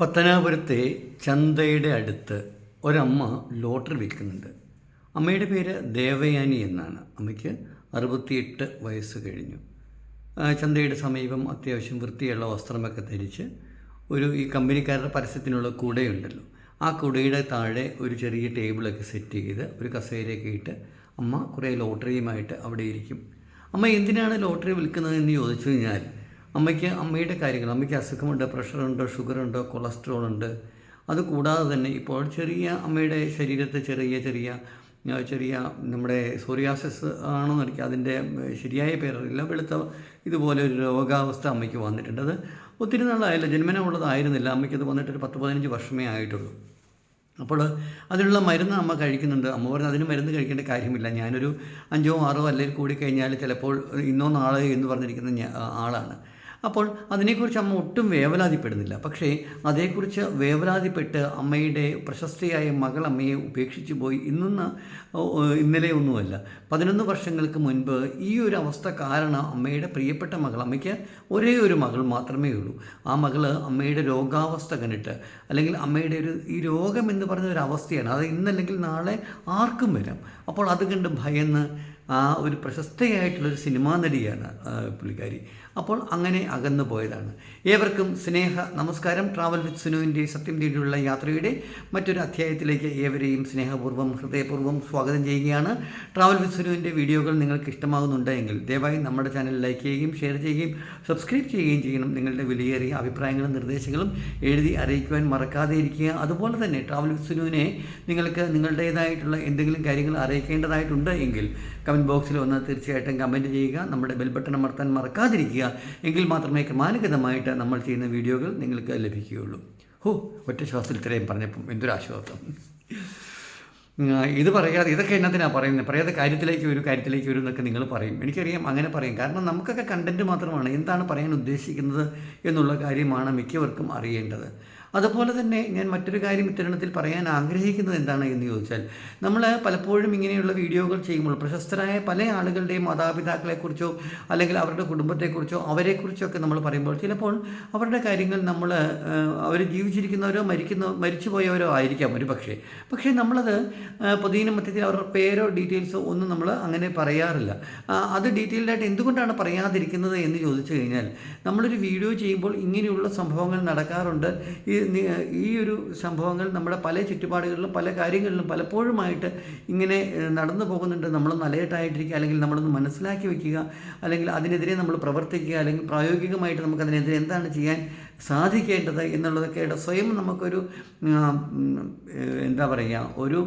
പത്തനാപുരത്തെ ചന്തയുടെ അടുത്ത് ഒരമ്മ ലോട്ടറി വിൽക്കുന്നുണ്ട്. അമ്മയുടെ പേര് ദേവയാനി എന്നാണ്. അമ്മയ്ക്ക് അറുപത്തിയെട്ട് വയസ്സ് കഴിഞ്ഞു. ചന്തയുടെ സമീപം അത്യാവശ്യം വൃത്തിയുള്ള വസ്ത്രമൊക്കെ ധരിച്ച് ഒരു ഈ കമ്പനിക്കാരുടെ പരസ്യത്തിനുള്ള കുടയുണ്ടല്ലോ. ആ കുടയുടെ താഴെ ഒരു ചെറിയ ടേബിളൊക്കെ സെറ്റ് ചെയ്ത് ഒരു കസേരയൊക്കെ ഇട്ട് അമ്മ കുറേ ലോട്ടറിയുമായിട്ട് അവിടെ ഇരിക്കും അമ്മ എന്തിനാണ് ലോട്ടറി വിൽക്കുന്നത് എന്ന് ചോദിച്ചു കഴിഞ്ഞാൽ അമ്മയ്ക്ക് അമ്മയുടെ കാര്യങ്ങൾ അമ്മയ്ക്ക് അസുഖമുണ്ട് പ്രഷറുണ്ട് ഷുഗറുണ്ട് കൊളസ്ട്രോൾ ഉണ്ട് അതുകൂടാതെ തന്നെ ഇപ്പോൾ ചെറിയ അമ്മയുടെ ശരീരത്തെ ചെറിയ ചെറിയ ചെറിയ നമ്മുടെ സോറിയാസിസ് ആണെന്ന് എനിക്ക് അതിന്റെ ശരിയായ പേരറിയില്ല. വെളുത്ത ഇതുപോലെ ഒരു രോഗാവസ്ഥ അമ്മയ്ക്ക് വന്നിട്ടുണ്ട്. അത് ഒത്തിരി നാളായില്ല. ജന്മനം ഉള്ളതായിരുന്നില്ല അത് വന്നിട്ട് ഒരു പത്ത് പതിനഞ്ച് വർഷമേ ആയിട്ടുള്ളൂ. അപ്പോൾ അതിനുള്ള മരുന്ന് അമ്മ കഴിക്കുന്നുണ്ട്. അമ്മ പറഞ്ഞു അതിന് മരുന്ന് കഴിക്കേണ്ട കാര്യമില്ല. ഞാനൊരു അഞ്ചോ ആറോ അല്ലെങ്കിൽ കൂടി കഴിഞ്ഞാൽ ചിലപ്പോൾ ഇന്നോ നാളെ എന്ന് പറഞ്ഞിരിക്കുന്ന ആളാണ്. അപ്പോൾ അതിനെക്കുറിച്ച് അമ്മ ഒട്ടും വേവലാതിപ്പെടുന്നില്ല. പക്ഷേ അതേക്കുറിച്ച് വേവലാതിപ്പെട്ട് അമ്മയുടെ പ്രശസ്തയായ മകൾ അമ്മയെ ഉപേക്ഷിച്ചു പോയി ഇന്നെന്ന് ഇന്നലെ ഒന്നുമല്ല പതിനൊന്ന് വർഷങ്ങൾക്ക് മുൻപ് ഈ ഒരു അവസ്ഥ കാരണം അമ്മയുടെ പ്രിയപ്പെട്ട മകൾ അമ്മയ്ക്ക് ഒരേ ഒരു മകൾ മാത്രമേ ഉള്ളൂ. ആ മകൾ അമ്മയുടെ രോഗാവസ്ഥ കണ്ടിട്ട് അല്ലെങ്കിൽ അമ്മയുടെ ഒരു ഈ രോഗം എന്ന് പറയുന്ന ഒരു അവസ്ഥയാണ്. അത് ഇന്നല്ലെങ്കിൽ നാളെ ആർക്കും വരാം. അപ്പോൾ അത് കണ്ട് ഭയന്ന് ആ ഒരു പ്രശസ്തയായിട്ടുള്ളൊരു സിനിമാ നടിയാണ് പുള്ളിക്കാരി. അപ്പോൾ അങ്ങനെ അകന്നു പോയതാണ്. ഏവർക്കും സ്നേഹ നമസ്കാരം. ട്രാവൽ വിത്ത് സുനുവിന്റെ സത്യം തേടിയുള്ള യാത്രയുടെ മറ്റൊരു അധ്യായത്തിലേക്ക് ഏവരെയും സ്നേഹപൂർവം ഹൃദയപൂർവം സ്വാഗതം ചെയ്യുകയാണ്. ട്രാവൽ വിത്ത് സുനുവിന്റെ വീഡിയോകൾ നിങ്ങൾക്ക് ഇഷ്ടമാകുന്നുണ്ട് എങ്കിൽ ദയവായി നമ്മുടെ ചാനൽ ലൈക്ക് ചെയ്യുകയും ഷെയർ ചെയ്യുകയും സബ്സ്ക്രൈബ് ചെയ്യുകയും ചെയ്യണം. നിങ്ങളുടെ വിലയേറിയ അഭിപ്രായങ്ങളും നിർദ്ദേശങ്ങളും എഴുതി അറിയിക്കുവാൻ മറക്കാതെ ഇരിക്കുക. അതുപോലെ തന്നെ ട്രാവൽ വിത്ത് സുനുവിനെ നിങ്ങൾക്ക് നിങ്ങളുടേതായിട്ടുള്ള എന്തെങ്കിലും കാര്യങ്ങൾ അറിയിക്കേണ്ടതായിട്ടുണ്ട് എങ്കിൽ കമന്റ് ബോക്സിൽ ഒന്ന് തീർച്ചയായിട്ടും കമന്റ് ചെയ്യുക. നമ്മുടെ ബെൽ ബട്ടൺ അമർത്താൻ മറക്കാതിരിക്കുക. എങ്കിൽ മാത്രമേ ക്രമാനുഗതമായിട്ട് നമ്മൾ ചെയ്യുന്ന വീഡിയോകൾ നിങ്ങൾക്ക് ലഭിക്കുകയുള്ളൂ. ഹോ ഒറ്റ ശ്വാസത്തിൽ ഇത്രയും പറഞ്ഞപ്പം എന്തൊരാശ്വാസം ഇത് പറയാതെ ഇതൊക്കെ എന്നതിനാണ് പറയുന്നത് പറയാതെ കാര്യത്തിലേക്ക് ഒരു കാര്യത്തിലേക്ക് വരും എന്നൊക്കെ നിങ്ങൾ പറയും. എനിക്കറിയാം അങ്ങനെ പറയും. കാരണം നമുക്കൊക്കെ കണ്ടന്റ് മാത്രമാണ്. എന്താണ് പറയാൻ ഉദ്ദേശിക്കുന്നത് എന്നുള്ള കാര്യമാണ് മിക്കവർക്കും അറിയേണ്ടത്. അതുപോലെ തന്നെ ഞാൻ മറ്റൊരു കാര്യം ഇത്തരണത്തിൽ പറയാൻ ആഗ്രഹിക്കുന്നത് എന്താണ് എന്ന് ചോദിച്ചാൽ നമ്മൾ പലപ്പോഴും ഇങ്ങനെയുള്ള വീഡിയോകൾ ചെയ്യുമ്പോൾ പ്രശസ്തരായ പല ആളുകളുടെയും മാതാപിതാക്കളെക്കുറിച്ചോ അല്ലെങ്കിൽ അവരുടെ കുടുംബത്തെക്കുറിച്ചോ അവരെക്കുറിച്ചൊക്കെ നമ്മൾ പറയുമ്പോൾ ചിലപ്പോൾ അവരുടെ കാര്യങ്ങൾ നമ്മൾ അവർ ജീവിച്ചിരിക്കുന്നവരോ മരിക്കുന്ന മരിച്ചുപോയവരോ ആയിരിക്കാം ഒരു പക്ഷേ. പക്ഷേ നമ്മളത് പൊതുവിനും മധ്യത്തിൽ അവരുടെ പേരോ ഡീറ്റെയിൽസോ ഒന്നും നമ്മൾ അങ്ങനെ പറയാറില്ല. അത് ഡീറ്റെയിൽഡായിട്ട് എന്തുകൊണ്ടാണ് പറയാതിരിക്കുന്നത് എന്ന് ചോദിച്ചു കഴിഞ്ഞാൽ നമ്മളൊരു വീഡിയോ ചെയ്യുമ്പോൾ ഇങ്ങനെയുള്ള സംഭവങ്ങൾ നടക്കാറുണ്ട്. ഈ ഈ ഒരു സംഭവങ്ങൾ നമ്മുടെ പല ചുറ്റുപാടുകളിലും പല കാര്യങ്ങളിലും പലപ്പോഴുമായിട്ട് ഇങ്ങനെ നടന്നു പോകുന്നുണ്ട്. നമ്മൾ അലേർട്ടായിട്ടിരിക്കുക അല്ലെങ്കിൽ നമ്മളൊന്ന് മനസ്സിലാക്കി വയ്ക്കുക അല്ലെങ്കിൽ അതിനെതിരെ നമ്മൾ പ്രവർത്തിക്കുക അല്ലെങ്കിൽ പ്രായോഗികമായിട്ട് നമുക്ക് അതിനെതിരെ എന്താണ് ചെയ്യാൻ സാധിക്കേണ്ടത് എന്നുള്ളതൊക്കെയുടെ സ്വയം നമുക്കൊരു എന്താ പറയുക ഒരു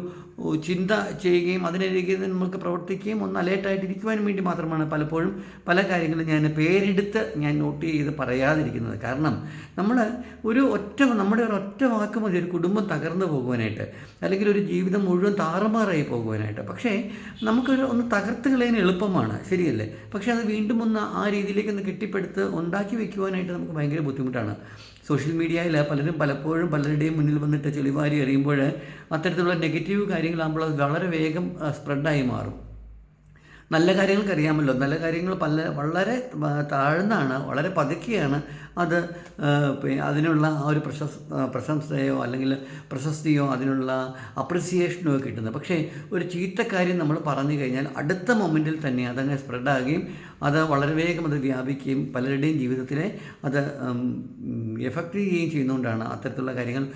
ചിന്ത ചെയ്യുകയും അതിനെതിരെ നമുക്ക് പ്രവർത്തിക്കുകയും ഒന്ന് അലേർട്ടായിട്ടിരിക്കുവാനും വേണ്ടി മാത്രമാണ് പലപ്പോഴും പല കാര്യങ്ങളും ഞാൻ പേരെടുത്ത് ഞാൻ നോട്ട് ചെയ്ത് പറയാതിരിക്കുന്നത്. കാരണം നമ്മൾ ഒരു ഒറ്റ നമ്മുടെ ഒരു ഒറ്റ വാക്ക് മതി ഒരു കുടുംബം തകർന്നു പോകുവാനായിട്ട് അല്ലെങ്കിൽ ഒരു ജീവിതം മുഴുവൻ താറുമാറായി പോകുവാനായിട്ട്. പക്ഷേ നമുക്കൊരു ഒന്ന് തകർത്ത് കളയാൻ എളുപ്പമാണ് ശരിയല്ലേ? പക്ഷേ അത് വീണ്ടും ഒന്ന് ആ രീതിയിലേക്ക് ഒന്ന് കെട്ടിപ്പടുത്ത് ഉണ്ടാക്കി വെക്കുവാനായിട്ട് നമുക്ക് ഭയങ്കര ബുദ്ധിമുട്ടാണ്. സോഷ്യൽ മീഡിയയിൽ പലരും പലപ്പോഴും പലരുടെയും മുന്നിൽ വന്നിട്ട് ചെളിവാരി എറിയുമ്പോൾ അത്തരത്തിലുള്ള നെഗറ്റീവ് കാര്യങ്ങളാകുമ്പോൾ അത് വളരെ വേഗം സ്പ്രെഡായി മാറും. നല്ല കാര്യങ്ങൾക്ക് അറിയാമല്ലോ നല്ല കാര്യങ്ങൾ പല വളരെ താഴ്ന്നാണ് വളരെ പതുക്കെയാണ് അത് അതിനുള്ള ആ ഒരു പ്രശസ് പ്രശംസയോ അല്ലെങ്കിൽ പ്രശസ്തിയോ അതിനുള്ള അപ്രിസിയേഷനോ കിട്ടുന്നത്. പക്ഷേ ഒരു ചീത്ത കാര്യം നമ്മൾ പറഞ്ഞു കഴിഞ്ഞാൽ അടുത്ത മൊമെന്റിൽ തന്നെ അതങ്ങ് സ്പ്രെഡാകുകയും അത് വളരെ വേഗം അത് വ്യാപിക്കുകയും പലരുടെയും ജീവിതത്തിലെ അത് എഫക്റ്റ് ചെയ്യുകയും ചെയ്യുന്നതുകൊണ്ടാണ് അത്തരത്തിലുള്ള കാര്യങ്ങൾ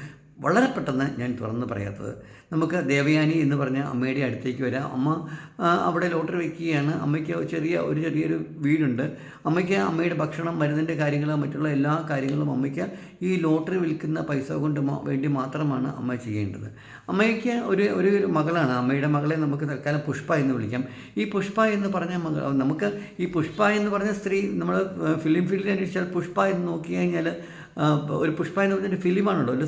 വളരെ പെട്ടെന്ന് ഞാൻ തുറന്ന് പറയാത്തത്. നമുക്ക് ദേവയാനി എന്ന് പറഞ്ഞ അമ്മയുടെ അടുത്തേക്ക് വരാം. അമ്മ അവിടെ ലോട്ടറി വയ്ക്കുകയാണ് അമ്മയ്ക്ക് ചെറിയ ഒരു ചെറിയൊരു വീടുണ്ട്. അമ്മയ്ക്ക് അമ്മയുടെ ഭക്ഷണം മരുന്നിന്റെ കാര്യങ്ങൾ മറ്റുള്ള എല്ലാ കാര്യങ്ങളും അമ്മയ്ക്ക് ഈ ലോട്ടറി വിൽക്കുന്ന പൈസ കൊണ്ട് വേണ്ടി മാത്രമാണ് അമ്മ ചെയ്യേണ്ടത്. അമ്മയ്ക്ക് ഒരു ഒരു മകളാണ്. അമ്മയുടെ മകളെ നമുക്ക് തൽക്കാലം പുഷ്പ എന്ന് വിളിക്കാം. ഈ പുഷ്പ എന്ന് പറഞ്ഞ മകൾ നമുക്ക് ഈ പുഷ്പ എന്ന് പറഞ്ഞ സ്ത്രീ നമ്മൾ ഫിലിം ഫീൽഡിൽ അന്വേഷിച്ചാൽ പുഷ്പ എന്ന് നോക്കി കഴിഞ്ഞാൽ ഒരു പുഷ്പ എന്ന് പറഞ്ഞൊരു ഫിലിമാണല്ലോ. ഒരു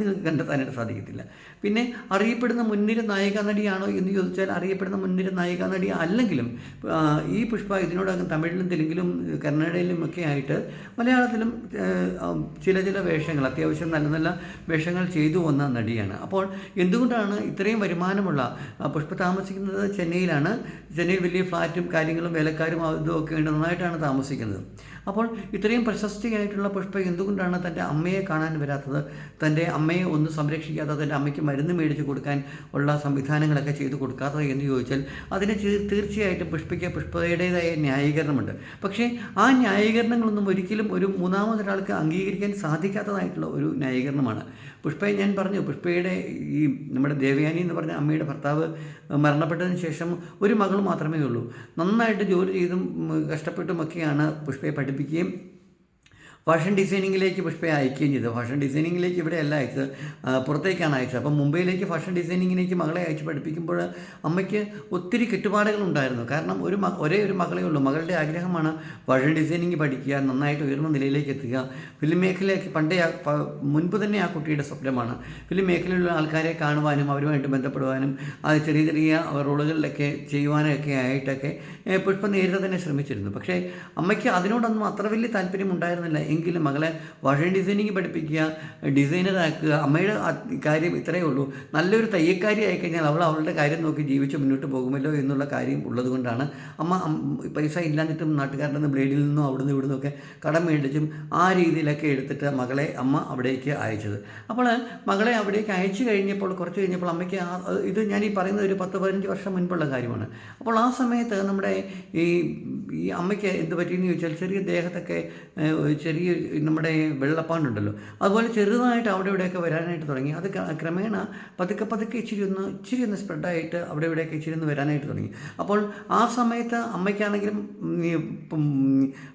നിങ്ങൾക്ക് കണ്ടെത്താനായിട്ട് സാധിക്കത്തില്ല. പിന്നെ അറിയപ്പെടുന്ന മുൻനിര നായിക നടിയാണോ എന്ന് ചോദിച്ചാൽ അറിയപ്പെടുന്ന മുൻനിര നായിക നടി അല്ലെങ്കിലും ഈ പുഷ്പ ഇതിനോടകം തമിഴിലും തെലുങ്കിലും കന്നഡയിലും ഒക്കെ ആയിട്ട് മലയാളത്തിലും ചില ചില വേഷങ്ങൾ അത്യാവശ്യം നല്ല നല്ല വേഷങ്ങൾ ചെയ്തു വന്ന നടിയാണ്. അപ്പോൾ എന്തുകൊണ്ടാണ് ഇത്രയും വരുമാനമുള്ള പുഷ്പ താമസിക്കുന്നത് ചെന്നൈയിലാണ്? ചെന്നൈയിൽ വലിയ ഫ്ലാറ്റും കാര്യങ്ങളും വേലക്കാരും അതും ഒക്കെ നന്നായിട്ടാണ് താമസിക്കുന്നത്. അപ്പോൾ ഇത്രയും പ്രശസ്തിയായിട്ടുള്ള പുഷ്പ എന്തുകൊണ്ടാണ് തന്റെ അമ്മയെ കാണാൻ വരാത്തത്? തന്റെ അമ്മയെ ഒന്ന് സംരക്ഷിക്കാതെ തന്റെ അമ്മയ്ക്ക് മരുന്ന് മേടിച്ച് കൊടുക്കാൻ ഉള്ള സംവിധാനങ്ങളൊക്കെ ചെയ്തു കൊടുക്കാത്തത് എന്ന് ചോദിച്ചാൽ അതിന് തീർച്ചയായിട്ടും പുഷ്പയ്ക്ക് പുഷ്പയുടേതായ ന്യായീകരണമുണ്ട്. പക്ഷേ ആ ന്യായീകരണങ്ങളൊന്നും ഒരിക്കലും ഒരു മൂന്നാമതൊരാൾക്ക് അംഗീകരിക്കാൻ സാധിക്കാത്തതായിട്ടുള്ള ഒരു ന്യായീകരണമാണ്. പുഷ്പയെ ഞാൻ പറഞ്ഞു പുഷ്പയുടെ ഈ നമ്മുടെ ദേവയാനി എന്ന് പറഞ്ഞ അമ്മയുടെ ഭർത്താവ് മരണപ്പെട്ടതിന് ശേഷം ഒരു മകൾ മാത്രമേ ഉള്ളൂ. നന്നായിട്ട് ജോലി ചെയ്തും കഷ്ടപ്പെട്ടുമൊക്കെയാണ് പുഷ്പയെ പഠിപ്പിക്കുകയും ഫാഷൻ ഡിസൈനിങ്ങിലേക്ക് പുഷ്പയെ അയക്കുകയും ചെയ്തു. ഫാഷൻ ഡിസൈനിങ്ങിലേക്ക് ഇവിടെ അല്ല അയച്ചത് പുറത്തേക്കാണ് അയച്ചത്. അപ്പം മുംബൈയിലേക്ക് ഫാഷൻ ഡിസൈനിങ്ങിലേക്ക് മകളെ അയച്ച് പഠിപ്പിക്കുമ്പോൾ അമ്മയ്ക്ക് ഒത്തിരി കെട്ടുപാടുകളുണ്ടായിരുന്നു കാരണം ഒരു ഒരേ ഒരു മകളേ ഉള്ളൂ. മകളുടെ ആഗ്രഹമാണ് ഫാഷൻ ഡിസൈനിങ് പഠിക്കുക നന്നായിട്ട് ഉയർന്ന നിലയിലേക്ക് എത്തുക. ഫിലിം മേഖലയ്ക്ക് പണ്ടേ മുൻപ് തന്നെ ആ കുട്ടിയുടെ സ്വപ്നമാണ്. ഫിലിം മേഖലയിലുള്ള ആൾക്കാരെ കാണുവാനും അവരുമായിട്ട് ബന്ധപ്പെടുവാനും അത് ചെറിയ ചെറിയ റോളുകളിലൊക്കെ ചെയ്യുവാനൊക്കെ ആയിട്ടൊക്കെ പുഷ്പ നേരിട്ട് തന്നെ ശ്രമിച്ചിരുന്നു. പക്ഷേ അമ്മയ്ക്ക് അതിനോടൊന്നും അത്ര വലിയ താല്പര്യം ഉണ്ടായിരുന്നില്ല എങ്കിലും മകളെ ഫാഷൻ ഡിസൈനിങ് പഠിപ്പിക്കുക ഡിസൈനറാക്കുക അമ്മയുടെ കാര്യം ഇത്രയേ ഉള്ളൂ. നല്ലൊരു തയ്യക്കാരി ആയിക്കഴിഞ്ഞാൽ അവൾ അവളുടെ കാര്യം നോക്കി ജീവിച്ച് മുന്നോട്ട് പോകുമല്ലോ എന്നുള്ള കാര്യം ഉള്ളതുകൊണ്ടാണ് അമ്മ പൈസ ഇല്ലാഞ്ഞിട്ടും നാട്ടുകാരുടെ നിന്ന് ബ്ലേഡിൽ നിന്നും അവിടുന്ന് ഇവിടുന്ന് ഒക്കെ കടം മേടിച്ചും ആ രീതിയിലൊക്കെ എടുത്തിട്ട് മകളെ അമ്മ അവിടേക്ക് അയച്ചത്. അപ്പോൾ മകളെ അവിടേക്ക് അയച്ചു കഴിഞ്ഞപ്പോൾ കുറച്ച് കഴിഞ്ഞപ്പോൾ അമ്മയ്ക്ക് ഇത് ഞാൻ ഈ പറയുന്നത് ഒരു പത്ത് പതിനഞ്ച് വർഷം മുൻപുള്ള കാര്യമാണ്. അപ്പോൾ ആ സമയത്ത് നമ്മുടെ ഈ ഈ അമ്മയ്ക്ക് എന്ത് പറ്റിയെന്ന് ചോദിച്ചാൽ ചെറിയ ദേഹത്തൊക്കെ ഏഹ്, ചെറിയ നമ്മുടെ വെള്ളപ്പാണ്ടുണ്ടല്ലോ അതുപോലെ ചെറുതായിട്ട് അവിടെ ഇവിടെയൊക്കെ വരാനായിട്ട് തുടങ്ങി. അത് ക്രമേണ പതുക്കെ പതുക്കെ ഇച്ചിരി ഒന്ന് ഇച്ചിരി ഒന്ന് സ്പ്രെഡായിട്ട് അവിടെ ഇവിടെയൊക്കെ ഇച്ചിരി ഒന്ന് വരാനായിട്ട് തുടങ്ങി. അപ്പോൾ ആ സമയത്ത് അമ്മയ്ക്കാണെങ്കിലും ഈ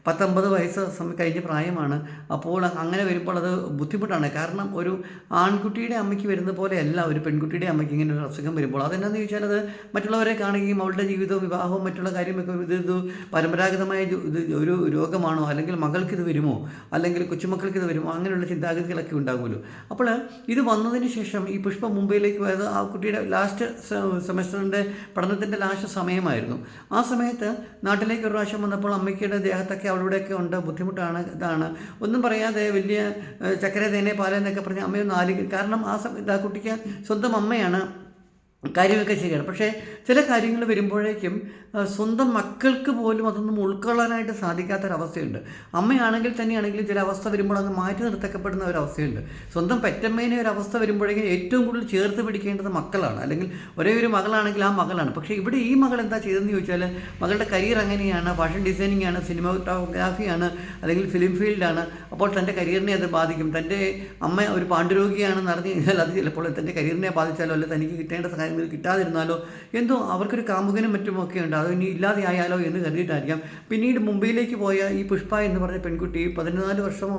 പത്തൊമ്പത് വയസ്സ് കഴിഞ്ഞ പ്രായമാണ്. അപ്പോൾ അങ്ങനെ വരുമ്പോൾ അത് ബുദ്ധിമുട്ടാണ്. കാരണം ഒരു ആൺകുട്ടിയുടെ അമ്മയ്ക്ക് വരുന്ന പോലെയല്ല ഒരു പെൺകുട്ടിയുടെ അമ്മയ്ക്ക് ഇങ്ങനെ ഒരു അസുഖം വരുമ്പോൾ. അതെന്താണെന്ന് ചോദിച്ചാൽ അത് മറ്റുള്ളവരെ കാണുകയും അവളുടെ ജീവിതവും വിവാഹവും മറ്റുള്ള കാര്യമൊക്കെ ഇത് ഇത് പരമ്പരാഗതമായ ഇത് ഒരു രോഗമാണോ? അല്ലെങ്കിൽ മകൾക്ക് ഇത് വരുമോ? അല്ലെങ്കിൽ കൊച്ചുമക്കൾക്ക് ഇത് വരുമോ അങ്ങനെയുള്ള ചിന്താഗതികളൊക്കെ ഉണ്ടാകുമല്ലോ. അപ്പോൾ ഇത് വന്നതിന് ശേഷം ഈ പുഷ്പ മുംബൈയിലേക്ക് പോയത് ആ കുട്ടിയുടെ ലാസ്റ്റ് സെമസ്റ്ററിന്റെ പഠനത്തിന്റെ ലാസ്റ്റ് സമയമായിരുന്നു. ആ സമയത്ത് നാട്ടിലേക്ക് ഒരു പ്രാവശ്യം വന്നപ്പോൾ അമ്മയ്ക്കയുടെ ദേഹത്തൊക്കെ അവളുടെയൊക്കെ ഉണ്ട് ബുദ്ധിമുട്ടാണ് ഇതാണ്. ഒന്നും പറയാതെ വലിയ ചക്കര തേനെ പാലെന്നൊക്കെ പറഞ്ഞ് അമ്മയൊന്നും ആലോചിക്കും കാരണം ആ സമയത്ത് ആ കുട്ടിക്ക് സ്വന്തം അമ്മയാണ്. കാര്യമൊക്കെ ശരിയാണ്. പക്ഷേ ചില കാര്യങ്ങൾ വരുമ്പോഴേക്കും സ്വന്തം മക്കൾക്ക് പോലും അതൊന്നും ഉൾക്കൊള്ളാനായിട്ട് സാധിക്കാത്തൊരവസ്ഥയുണ്ട്. അമ്മയാണെങ്കിൽ തന്നെയാണെങ്കിലും ചില അവസ്ഥ വരുമ്പോൾ അങ്ങ് മാറ്റി നിർത്തക്കപ്പെടുന്ന ഒരവസ്ഥയുണ്ട്. സ്വന്തം പെറ്റമ്മേനെ ഒരു അവസ്ഥ വരുമ്പോഴേക്കും ഏറ്റവും കൂടുതൽ ചേർത്ത് പിടിക്കേണ്ടത് മക്കളാണ്. അല്ലെങ്കിൽ ഒരേ ഒരു മകളാണെങ്കിൽ ആ മകളാണ്. പക്ഷേ ഇവിടെ ഈ മകൾ എന്താ ചെയ്തതെന്ന് ചോദിച്ചാൽ മകളുടെ കരിയർ അങ്ങനെയാണ് ഫാഷൻ ഡിസൈനിങ് ആണ് സിനിമഗ്രാഫിയാണ് അല്ലെങ്കിൽ ഫിലിം ഫീൽഡാണ്. അപ്പോൾ തന്റെ കരിയറിനെ അത് ബാധിക്കും. തന്റെ അമ്മ ഒരു പാണ്ഡുരോഗിയാണെന്ന് അറിഞ്ഞു കഴിഞ്ഞാൽ അത് ചിലപ്പോൾ തന്റെ കരിയറിനെ ബാധിച്ചാലോ അല്ലെങ്കിൽ തനിക്ക് കിട്ടേണ്ട സഹായങ്ങൾ കിട്ടാതിരുന്നാലോ? എന്തോ അവർക്കൊരു കാമുകനും മറ്റുമൊക്കെ ഉണ്ട്. അത് ഇനി ഇല്ലാതെ ആയാലോ എന്ന് കരുതിയിട്ടായിരിക്കാം. പിന്നീട് മുംബൈയിലേക്ക് പോയ ഈ പുഷ്പ എന്ന് പറഞ്ഞ പെൺകുട്ടി പതിനാല് വർഷമോ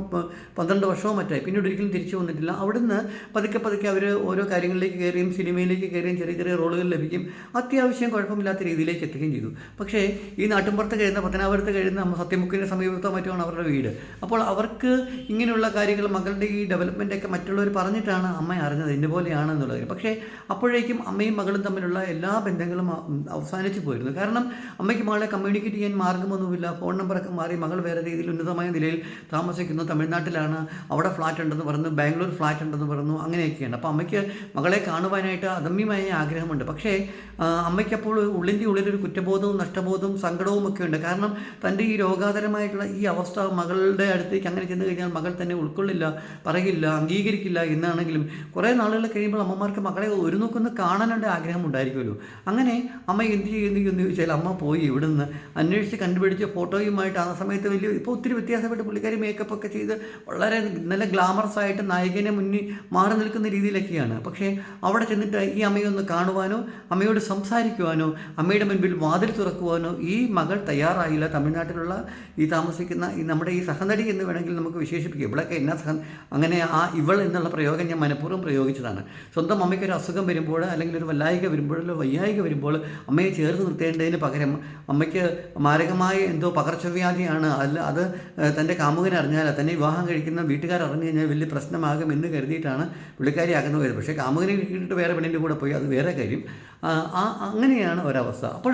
പന്ത്രണ്ട് വർഷമോ മറ്റായി പിന്നീട് ഒരിക്കലും തിരിച്ചു വന്നിട്ടില്ല. അവിടുന്ന് പതുക്കെ പതുക്കെ അവർ ഓരോ കാര്യങ്ങളിലേക്ക് കയറിയും സിനിമയിലേക്ക് കയറിയും ചെറിയ ചെറിയ റോളുകൾ ലഭിക്കും. അത്യാവശ്യം കുഴപ്പമില്ലാത്ത രീതിയിലേക്ക് എത്തുകയും ചെയ്തു. പക്ഷേ ഈ നാട്ടിൻപുറത്ത് കഴിയുന്ന പത്തനാപുരത്ത് കഴിയുന്ന സത്യമുക്കിന്റെ സമീപത്തോ മറ്റുമാണ് അവരുടെ വീട്. അപ്പോൾ അവർക്ക് ഇങ്ങനെയുള്ള കാര്യങ്ങൾ മകളുടെ ഈ ഡെവലപ്മെന്റ് ഒക്കെ മറ്റുള്ളവർ പറഞ്ഞിട്ടാണ് അമ്മ അറിഞ്ഞത് ഇതുപോലെയാണ് എന്നുള്ളത് പക്ഷേ അപ്പോഴേക്കും അമ്മയും മകളും തമ്മിലുള്ള എല്ലാ ബന്ധങ്ങളും അവസാനിച്ചു പോയിരുന്നു. കാരണം അമ്മയ്ക്ക് മകളെ കമ്മ്യൂണിക്കേറ്റ് ചെയ്യാൻ മാർഗമൊന്നുമില്ല. ഫോൺ നമ്പറൊക്കെ മാറി മകൾ വേറെ രീതിയിൽ ഉന്നതമായ നിലയിൽ താമസിക്കുന്നു. തമിഴ്നാട്ടിലാണ്. അവിടെ ഫ്ലാറ്റ് ഉണ്ടെന്ന് പറഞ്ഞു. ബാംഗ്ലൂർ ഫ്ലാറ്റ് ഉണ്ടെന്ന് പറഞ്ഞു. അങ്ങനെയൊക്കെയാണ്. അപ്പോൾ അമ്മയ്ക്ക് മകളെ കാണുവാനായിട്ട് അദമ്യമായ ആഗ്രഹമുണ്ട്. പക്ഷേ അമ്മയ്ക്കപ്പോൾ ഉള്ളിന്റെ ഉള്ളിലൊരു കുറ്റബോധവും നഷ്ടബോധവും സങ്കടവും ഒക്കെ ഉണ്ട്. കാരണം തന്റെ ഈ രോഗാതരമായിട്ടുള്ള ഈ അവസ്ഥ മകളുടെ അടുത്തേക്ക് അങ്ങനെ ചെന്ന് കഴിഞ്ഞാൽ മകൾ തന്നെ ഉൾക്കൊള്ളില്ല പറയില്ല അംഗീകരിക്കില്ല എന്നാണെങ്കിലും കുറേ നാളുകൾ കഴിയുമ്പോൾ അമ്മമാർക്ക് മകളെ ഒരു നോക്കൊന്ന് കാണാനുള്ള ആഗ്രഹം ഉണ്ടായിരിക്കുമല്ലോ അങ്ങനെ അമ്മ എന്ത് ചെയ്യുന്നു എന്ന് ചോദിച്ചാൽ അമ്മ പോയി ഇവിടുന്ന് അന്വേഷിച്ച് കണ്ടുപിടിച്ച ഫോട്ടോയുമായിട്ട് ആ സമയത്ത് വലിയ ഇപ്പോൾ ഒത്തിരി വ്യത്യാസപ്പെട്ട് പുള്ളിക്കാരി മേക്കപ്പ് ഒക്കെ ചെയ്ത് വളരെ നല്ല ഗ്ലാമറസ് ആയിട്ട് നായികനെ മുന്നിൽ മാറി നിൽക്കുന്ന രീതിയിലൊക്കെയാണ്. പക്ഷേ അവിടെ ചെന്നിട്ട് ഈ അമ്മയൊന്ന് കാണുവാനോ അമ്മയോട് സംസാരിക്കുവാനോ അമ്മയുടെ മുൻപിൽ വാതിൽ തുറക്കുവാനോ ഈ മകൾ തയ്യാറായില്ല. തമിഴ്നാട്ടിലുള്ള ഈ താമസിക്കുന്ന ഈ നമ്മുടെ ഈ സഹനടി എന്ന് വേണമെങ്കിൽ നമുക്ക് വിശേഷിപ്പിക്കാം. ഇവളൊക്കെ എന്നാ സഹ അങ്ങനെ ആ ഇവൾ എന്നുള്ള പ്രയോഗം ഞാൻ മനഃപൂർവം പ്രയോഗിച്ചതാണ്. സ്വന്തം അമ്മയ്ക്കൊരു അസുഖം വരുമ്പോൾ അല്ലെങ്കിൽ ഒരു വല്ലായിക വരുമ്പോഴല്ലോ വയ്യായിക വരുമ്പോൾ അമ്മയെ ചേർത്ത് നിർത്തേണ്ടതിന് പകരം അമ്മയ്ക്ക് മാരകമായ എന്തോ പകർച്ചവ്യാധിയാണ്. അല്ല അത് തന്റെ കാമുകൻ അറിഞ്ഞാൽ തന്നെ വിവാഹം കഴിക്കുന്ന വീട്ടുകാർ അറിഞ്ഞു കഴിഞ്ഞാൽ വലിയ പ്രശ്നമാകും എന്ന് കരുതിയിട്ടാണ് പുള്ളിക്കാരി ആകുന്നത്. വരുന്നത് പക്ഷേ കാമുകനെ കിട്ടിയിട്ട് വേറെ പെണ്ണിന്റെ കൂടെ പോയി അത് വേറെ കാര്യം. ആ അങ്ങനെയാണ് ഒരവസ്ഥ. അപ്പോൾ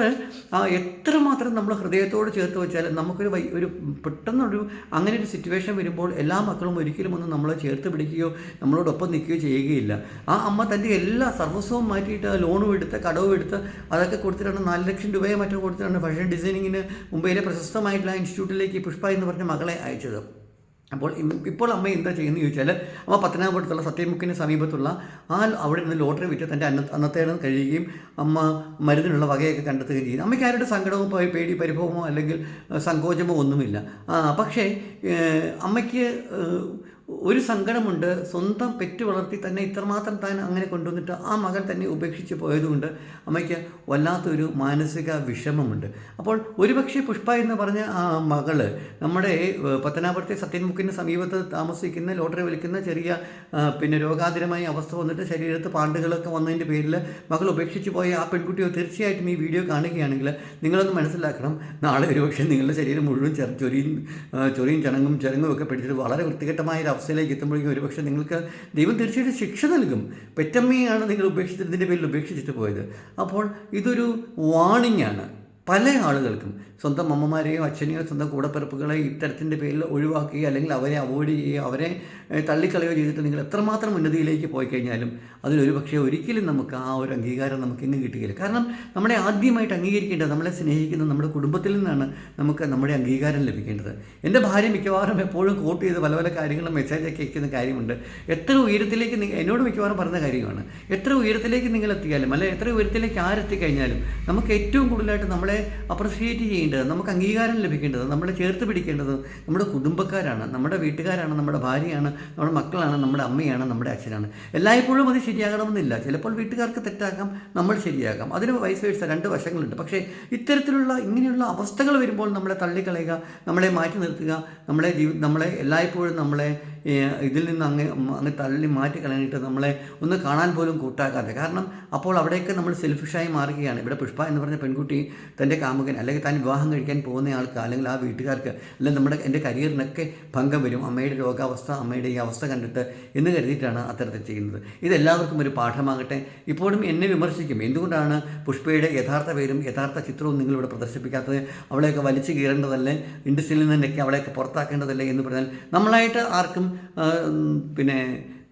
എത്രമാത്രം നമ്മൾ ഹൃദയത്തോട് ചേർത്ത് വെച്ചാൽ നമുക്കൊരു ഒരു പെട്ടെന്നൊരു അങ്ങനെ ഒരു സിറ്റുവേഷൻ വരുമ്പോൾ എല്ലാ മക്കളും ഒരിക്കലും ഒന്നും നമ്മളെ ചേർത്ത് പിടിക്കുകയോ നമ്മളോടൊപ്പം നിൽക്കുകയോ ചെയ്യുകയില്ല. ആ അമ്മ തന്റെ എല്ലാ സർവസ്വവും മാറ്റി നോക്കിയിട്ട് ലോണും എടുത്ത് കടവും എടുത്ത് അതൊക്കെ കൊടുത്തിട്ടാണ് നാല് ലക്ഷം രൂപയെ മറ്റും കൊടുത്തിട്ടാണ് ഫാഷൻ ഡിസൈനിങ്ങിന് മുംബൈയിലെ പ്രശസ്തമായിട്ടുള്ള ഇൻസ്റ്റിറ്റ്യൂട്ടിലേക്ക് പുഷ്പ എന്ന് പറഞ്ഞ മകളെ അയച്ചത്. അപ്പോൾ ഇപ്പോൾ അമ്മ എന്താ ചെയ്യുന്നത് ചോദിച്ചാൽ അമ്മ പത്തനാപുരത്തുള്ള സത്യമുക്കിന് സമീപത്തുള്ള ആ അവിടെ നിന്ന് ലോട്ടറി വിറ്റ് തന്റെ അന്ന അന്നത്തെ കഴിയുകയും അമ്മ മരുന്നിനുള്ള വകയൊക്കെ കണ്ടെത്തുകയും ചെയ്യുന്നു അമ്മയ്ക്ക് ആരുടെ സങ്കടമോ പേടി പരിഭവമോ അല്ലെങ്കിൽ സങ്കോചമോ ഒന്നുമില്ല. പക്ഷേ അമ്മയ്ക്ക് ഒരു സങ്കടമുണ്ട്. സ്വന്തം പെറ്റ് വളർത്തി തന്നെ ഇത്രമാത്രം താൻ അങ്ങനെ കൊണ്ടുവന്നിട്ട് ആ മകൻ തന്നെ ഉപേക്ഷിച്ച് പോയതുകൊണ്ട് അമ്മയ്ക്ക് വല്ലാത്തൊരു മാനസിക വിഷമമുണ്ട്. അപ്പോൾ ഒരുപക്ഷെ പുഷ്പ എന്ന് പറഞ്ഞ ആ മകൾ നമ്മുടെ പത്തനാപുരത്തെ സത്യൻമുക്കിന് സമീപത്ത് താമസിക്കുന്ന ലോട്ടറി വിളിക്കുന്ന ചെറിയ പിന്നെ രോഗാതിരമായ അവസ്ഥ വന്നിട്ട് ശരീരത്ത് പാണ്ടുകളൊക്കെ വന്നതിന്റെ പേരിൽ മകൾ ഉപേക്ഷിച്ച് പോയ ആ പെൺകുട്ടിയോ തീർച്ചയായിട്ടും ഈ വീഡിയോ കാണുകയാണെങ്കിൽ നിങ്ങളൊന്ന് മനസ്സിലാക്കണം. നാളെ ഒരുപക്ഷെ നിങ്ങളുടെ ശരീരം മുഴുവൻ ചെറു ചൊരിയും ആ, ചൊറിയും ചണങ്ങും ചരങ്ങും ഒക്കെ പിടിച്ചിട്ട് വളരെ വൃത്തികെട്ടമായ അവസ്ഥയിലേക്ക് എത്തുമ്പോഴേക്കും ഒരുപക്ഷെ നിങ്ങൾക്ക് ദൈവം തീർച്ചയായിട്ടും ശിക്ഷ നൽകും. പെറ്റമ്മയാണ് നിങ്ങൾ ഉപേക്ഷിച്ചതിന്റെ പേരിൽ ഉപേക്ഷിച്ചിട്ട് പോയത്. അപ്പോൾ ഇതൊരു വാണിംഗ് ആണ്. പല ആളുകൾക്കും സ്വന്തം അമ്മമാരെയോ അച്ഛനെയോ സ്വന്തം കൂടപ്പിറപ്പുകളെയോ ഇത്തരത്തിന്റെ പേരിൽ ഒഴിവാക്കുകയോ അല്ലെങ്കിൽ അവരെ അവോയ്ഡ് ചെയ്യുകയോ അവരെ തള്ളിക്കളയോ ചെയ്തിട്ട് നിങ്ങൾ എത്രമാത്രം ഉന്നതിയിലേക്ക് പോയി കഴിഞ്ഞാലും അതിലൊരു പക്ഷേ ഒരിക്കലും നമുക്ക് ആ ഒരു അംഗീകാരം നമുക്ക് എങ്ങും കിട്ടുകയില്ല കാരണം നമ്മളെ ആദ്യമായിട്ട് അംഗീകരിക്കേണ്ടത് നമ്മളെ സ്നേഹിക്കുന്ന നമ്മുടെ കുടുംബത്തിൽ നിന്നാണ് നമുക്ക് നമ്മുടെ അംഗീകാരം ലഭിക്കേണ്ടത്. എന്റെ ഭാര്യ മിക്കവാറും എപ്പോഴും കോട്ട് ചെയ്ത് പല പല കാര്യങ്ങളും മെസ്സേജൊക്കെ അയക്കുന്ന കാര്യമുണ്ട്. എത്ര ഉയരത്തിലേക്ക് എന്നോട് മിക്കവാറും പറഞ്ഞ കാര്യമാണ്. എത്ര ഉയരത്തിലേക്ക് നിങ്ങൾ എത്തിയാലും അല്ലെ എത്ര ഉയരത്തിലേക്ക് ആരെത്തിക്കഴിഞ്ഞാലും നമുക്ക് ഏറ്റവും കൂടുതലായിട്ട് നമ്മളെ അപ്രിഷിയേറ്റ് ചെയ്യേണ്ടത് നമുക്ക് അംഗീകാരം ലഭിക്കേണ്ടത് നമ്മളെ ചേർത്ത് പിടിക്കേണ്ടത് നമ്മുടെ കുടുംബക്കാരാണ് നമ്മുടെ വീട്ടുകാരാണ് നമ്മുടെ ഭാര്യയാണ് നമ്മുടെ മക്കളാണ് നമ്മുടെ അമ്മയാണ് നമ്മുടെ അച്ഛനാണ്. എല്ലായ്പ്പോഴും അത് ശരിയാകണമെന്നില്ല. ചിലപ്പോൾ വീട്ടുകാർക്ക് തെറ്റാക്കാം നമ്മൾ ശരിയാക്കാം അതിന് വയസ്സ് വയസ്സ് രണ്ട് വശങ്ങളുണ്ട്. പക്ഷേ ഇത്തരത്തിലുള്ള ഇങ്ങനെയുള്ള അവസ്ഥകൾ വരുമ്പോൾ നമ്മളെ തള്ളിക്കളയുക നമ്മളെ മാറ്റി നിർത്തുക നമ്മളെ ജീവി നമ്മളെ എല്ലായ്പ്പോഴും നമ്മളെ ഇതിൽ നിന്ന് അങ്ങ് അങ്ങ് തള്ളി മാറ്റി കളഞ്ഞിട്ട് നമ്മളെ ഒന്ന് കാണാൻ പോലും കൂട്ടാക്കാതെ. കാരണം അപ്പോൾ അവിടെയൊക്കെ നമ്മൾ സെൽഫിഷായി മാറുകയാണ്. ഇവിടെ പുഷ്പ എന്ന് പറഞ്ഞ പെൺകുട്ടി തന്റെ കാമുകൻ അല്ലെങ്കിൽ താൻ വിവാഹം കഴിക്കാൻ പോകുന്ന ആൾക്ക് അല്ലെങ്കിൽ ആ വീട്ടുകാർക്ക് അല്ലെങ്കിൽ നമ്മുടെ എന്റെ കരിയറിനൊക്കെ ഭംഗം വരും. അമ്മയുടെ രോഗാവസ്ഥ അമ്മയുടെ ഈ അവസ്ഥ കണ്ടിട്ട് എന്ന് കരുതിയിട്ടാണ് അത്തരത്തിൽ ചെയ്യുന്നത്. ഇതെല്ലാവർക്കും ഒരു പാഠമാകട്ടെ. ഇപ്പോഴും എന്നെ വിമർശിക്കും. എന്തുകൊണ്ടാണ് പുഷ്പയുടെ യഥാർത്ഥ പേരും യഥാർത്ഥ ചിത്രവും നിങ്ങളിവിടെ പ്രദർശിപ്പിക്കാത്തത്? അവളെയൊക്കെ വലിച്ചു കീറേണ്ടതല്ലേ? ഇൻഡസ്ട്രിയിൽ നിന്നൊക്കെ അവളെയൊക്കെ പുറത്താക്കേണ്ടതല്ലേ എന്ന് പറഞ്ഞാൽ നമ്മളായിട്ട് ആർക്കും പിന്നെ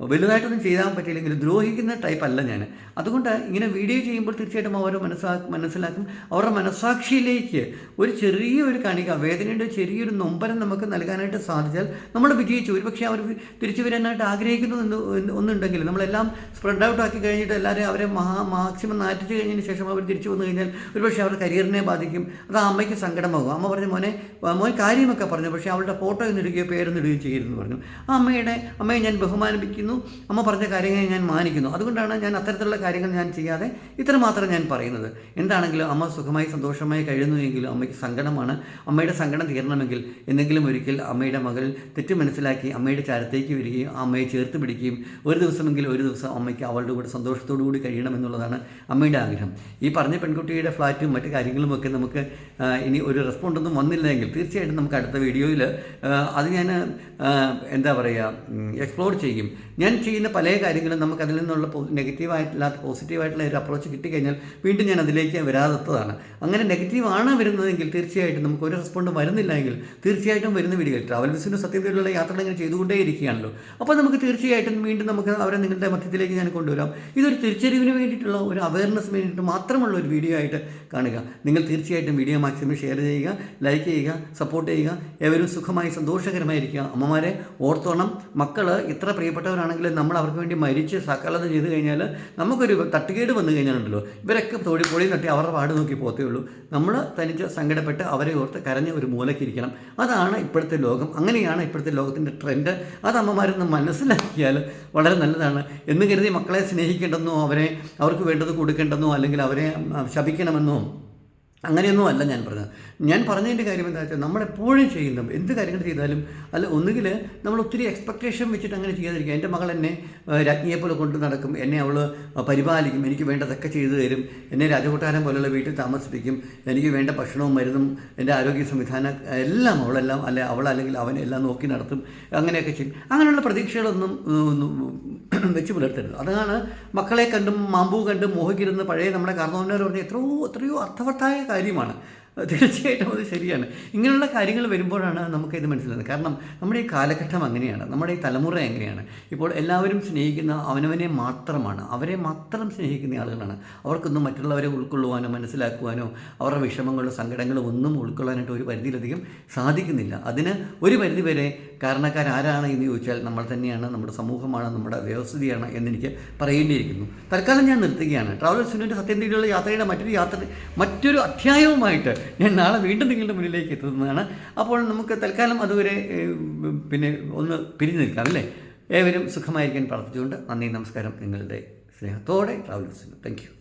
വലുതായിട്ടൊന്നും ചെയ്യാൻ പറ്റിയില്ലെങ്കിലും ദ്രോഹിക്കുന്ന ടൈപ്പ് അല്ല ഞാൻ. അതുകൊണ്ട് ഇങ്ങനെ വീഡിയോ ചെയ്യുമ്പോൾ തീർച്ചയായിട്ടും അവരെ മനസ്സാ മനസ്സിലാക്കും. അവരുടെ മനസ്സാക്ഷിയിലേക്ക് ഒരു ചെറിയൊരു കണിക വേദനയുടെ ചെറിയൊരു നൊമ്പരം നമുക്ക് നൽകാനായിട്ട് സാധിച്ചാൽ നമ്മൾ വിജയിച്ചു. ഒരുപക്ഷെ അവർ തിരിച്ചു വരാനായിട്ട് ആഗ്രഹിക്കുന്നു എന്ന് ഒന്നുണ്ടെങ്കിൽ നമ്മളെല്ലാം സ്പ്രെഡ് ഔട്ട് ആക്കി കഴിഞ്ഞിട്ട് എല്ലാവരും അവരെ മഹാ മാക്സിമം നാറ്റിച്ച് കഴിഞ്ഞതിന് ശേഷം അവർ തിരിച്ചു വന്നു കഴിഞ്ഞാൽ ഒരുപക്ഷെ അവരുടെ കരിയറിനെ ബാധിക്കും. അത് ആ അമ്മയ്ക്ക് സങ്കടമാകും. അമ്മ പറഞ്ഞു മോനെ മോൻ കാര്യമൊക്കെ പറഞ്ഞു. പക്ഷേ അവളുടെ ഫോട്ടോ ഒന്നിടുകയോ പേരൊന്നിടുകയോ ചെയ്യരുതെന്ന് പറഞ്ഞു. ആ അമ്മയുടെ അമ്മയെ ഞാൻ ബഹുമാനിപ്പിക്കുന്നു. അമ്മ പറഞ്ഞ കാര്യങ്ങൾ ഞാൻ മാനിക്കുന്നു. അതുകൊണ്ടാണ് ഞാൻ അത്തരത്തിലുള്ള കാര്യങ്ങൾ ഞാൻ ചെയ്യാതെ ഇത്ര മാത്രം ഞാൻ പറയുന്നത്. എന്താണെങ്കിലും അമ്മ സുഖമായി സന്തോഷമായി കഴിയുന്നുവെങ്കിലും അമ്മയ്ക്ക് സങ്കടമാണ്. അമ്മയുടെ സങ്കടം തീരണമെങ്കിൽ എന്തെങ്കിലും ഒരിക്കൽ അമ്മയുടെ മകൾ തെറ്റ് മനസ്സിലാക്കി അമ്മയുടെ ചാരത്തേക്ക് വരികയും അമ്മയെ ചേർത്ത് പിടിക്കുകയും ഒരു ദിവസമെങ്കിലും ഒരു ദിവസം അമ്മയ്ക്ക് അവളുടെ കൂടെ സന്തോഷത്തോടു കൂടി കഴിയണമെന്നുള്ളതാണ് അമ്മയുടെ ആഗ്രഹം. ഈ പറഞ്ഞ പെൺകുട്ടിയുടെ ഫ്ലാറ്റും മറ്റു കാര്യങ്ങളും ഒക്കെ നമുക്ക് ഇനി ഒരു റെസ്പോണ്ടൊന്നും വന്നില്ലെങ്കിൽ തീർച്ചയായിട്ടും നമുക്ക് അടുത്ത വീഡിയോയിൽ അത് ഞാൻ എന്താ പറയുക എക്സ്പ്ലോർ ചെയ്യും. ഞാൻ ചെയ്യുന്ന പല കാര്യങ്ങളും നമുക്ക് അതിൽ നിന്നുള്ള നെഗറ്റീവായിട്ടില്ലാത്ത പോസിറ്റീവായിട്ടുള്ള ഒരു അപ്രോച്ച് കിട്ടിക്കഴിഞ്ഞാൽ വീണ്ടും ഞാൻ അതിലേക്ക് വരാതെത്തതാണ് അങ്ങനെ നെഗറ്റീവ് ആണ് വരുന്നതെങ്കിൽ തീർച്ചയായിട്ടും നമുക്ക് ഒരു റെസ്പോണ്ട് വരുന്നില്ല എങ്കിൽ തീർച്ചയായിട്ടും വരുന്ന വീഡിയോ ട്രാവൽ ബിസിനസ് സത്യത്തിലുള്ള യാത്രകൾ ഇങ്ങനെ ചെയ്തുകൊണ്ടേ ഇരിക്കുകയാണല്ലോ അപ്പോൾ നമുക്ക് തീർച്ചയായിട്ടും വീണ്ടും നമുക്ക് അവരെ നിങ്ങളുടെ മധ്യത്തിലേക്ക് ഞാൻ കൊണ്ടുവരാം. ഇതൊരു തിരിച്ചറിവിന് വേണ്ടിയിട്ടുള്ള ഒരു അവയർനെസ് വേണ്ടിയിട്ട് മാത്രമുള്ള ഒരു വീഡിയോ ആയിട്ട് കാണുക. നിങ്ങൾ തീർച്ചയായിട്ടും വീഡിയോ മാക്സിമം ഷെയർ ചെയ്യുക ലൈക്ക് ചെയ്യുക സപ്പോർട്ട് ചെയ്യുക. ഏവരും സുഖമായി സന്തോഷകരമായിരിക്കുക. അമ്മമാരെ ഓർത്തോണം. മക്കൾ ഇത്ര പ്രിയപ്പെട്ടവരാണെങ്കിൽ നമ്മൾ അവർക്ക് വേണ്ടി മരിച്ച് സകലത ചെയ്ത് കഴിഞ്ഞാൽ നമുക്കൊരു തട്ടുകേട് വന്നു കഴിഞ്ഞാലുണ്ടല്ലോ. ഇവരൊക്കെ തൊടി പൊടി തട്ടി അവരുടെ പാട് നോക്കി പോത്തേ ഉള്ളൂ. നമ്മൾ തനിച്ച് സങ്കടപ്പെട്ട് അവരെ ഓർത്ത് കരഞ്ഞ് ഒരു മൂലക്കിരിക്കണം അതാണ് ഇപ്പോഴത്തെ ലോകം. അങ്ങനെയാണ് ഇപ്പോഴത്തെ ലോകത്തിന്റെ ട്രെൻഡ്. അത് അമ്മമാരൊന്ന് മനസ്സിലാക്കിയാൽ വളരെ നല്ലതാണ്. എന്ന് കരുതി മക്കളെ സ്നേഹിക്കേണ്ടെന്നോ അവരെ അവർക്ക് വേണ്ടത് കൊടുക്കേണ്ടെന്നോ അല്ലെങ്കിൽ അവരെ ശപിക്കണമെന്നോ അങ്ങനെയൊന്നും അല്ല ഞാൻ പറഞ്ഞത്. ഞാൻ പറഞ്ഞതിന്റെ കാര്യം എന്താ വെച്ചാൽ നമ്മളെപ്പോഴും ചെയ്യുന്ന എന്ത് കാര്യങ്ങൾ ചെയ്താലും അല്ല ഒന്നുകിൽ നമ്മൾ ഒത്തിരി എക്സ്പെക്റ്റേഷൻ വെച്ചിട്ട് അങ്ങനെ ചെയ്യാതിരിക്കുക. എന്റെ മകൾ എന്നെ രാജ്ഞിയെപ്പോലെ രാജ്ഞിയെ പോലെ കൊണ്ട് നടക്കും. എന്നെ അവൾ പരിപാലിക്കും. എനിക്ക് വേണ്ടതൊക്കെ ചെയ്തു തരും. എന്നെ രാജകൊട്ടാരം പോലുള്ള വീട്ടിൽ താമസിപ്പിക്കും. എനിക്ക് വേണ്ട ഭക്ഷണവും മരുന്നും എന്റെ ആരോഗ്യ സംവിധാനം എല്ലാം അവളെല്ലാം അല്ലെ അവൾ അല്ലെങ്കിൽ അവൻ എല്ലാം നോക്കി നടത്തും. അങ്ങനെയൊക്കെ ചെയ്യും. അങ്ങനെയുള്ള പ്രതീക്ഷകളൊന്നും വെച്ച് പുലർത്തരുത്. അതാണ് മക്കളെ കണ്ടും മാമ്പൂ കണ്ടും മോഹിക്കരുന്ന് പഴയ നമ്മുടെ കാരണവന്മാർ പറഞ്ഞ എത്രയോ എത്രയോ അർത്ഥവത്തായ കാര്യമാണ്. തീർച്ചയായിട്ടും അത് ശരിയാണ്. ഇങ്ങനെയുള്ള കാര്യങ്ങൾ വരുമ്പോഴാണ് നമുക്കിത് മനസ്സിലാകുന്നത് കാരണം നമ്മുടെ ഈ കാലഘട്ടം അങ്ങനെയാണ്. നമ്മുടെ ഈ തലമുറ എങ്ങനെയാണ്? ഇപ്പോൾ എല്ലാവരും സ്നേഹിക്കുന്ന അവനവനെ മാത്രമാണ്. അവരെ മാത്രം സ്നേഹിക്കുന്ന ആളുകളാണ്. അവർക്കൊന്നും മറ്റുള്ളവരെ ഉൾക്കൊള്ളുവാനോ മനസ്സിലാക്കുവാനോ അവരുടെ വിഷമങ്ങളോ സങ്കടങ്ങളോ ഒന്നും ഉൾക്കൊള്ളാനായിട്ട് ഒരു പരിധിയിലധികം സാധിക്കുന്നില്ല. അതിന് ഒരു പരിധി വരെ കാരണക്കാരാരാണ് എന്ന് ചോദിച്ചാൽ നമ്മൾ തന്നെയാണ് നമ്മുടെ സമൂഹമാണ് നമ്മുടെ വ്യവസ്ഥിതിയാണ് എന്നെനിക്ക് പറയേണ്ടിയിരിക്കുന്നു. തൽക്കാലം ഞാൻ നിർത്തുകയാണ്. ട്രാവൽ സത്യം തേടിയുള്ള യാത്രയുടെ മറ്റൊരു യാത്ര മറ്റൊരു അധ്യായവുമായിട്ട് ഞാൻ നാളെ വീണ്ടും നിങ്ങളുടെ മുന്നിലേക്ക് എത്തുന്നതാണ്. അപ്പോൾ നമുക്ക് തൽക്കാലം അതുവരെ പിന്നെ ഒന്ന് പിരിഞ്ഞു നിൽക്കാം അല്ലേ? ഏവരും സുഖമായിരിക്കാൻ പ്രാർത്ഥിച്ചുകൊണ്ട് നന്ദി നമസ്കാരം. നിങ്ങളുടെ സ്നേഹത്തോടെ ട്രാവൽ താങ്ക് യു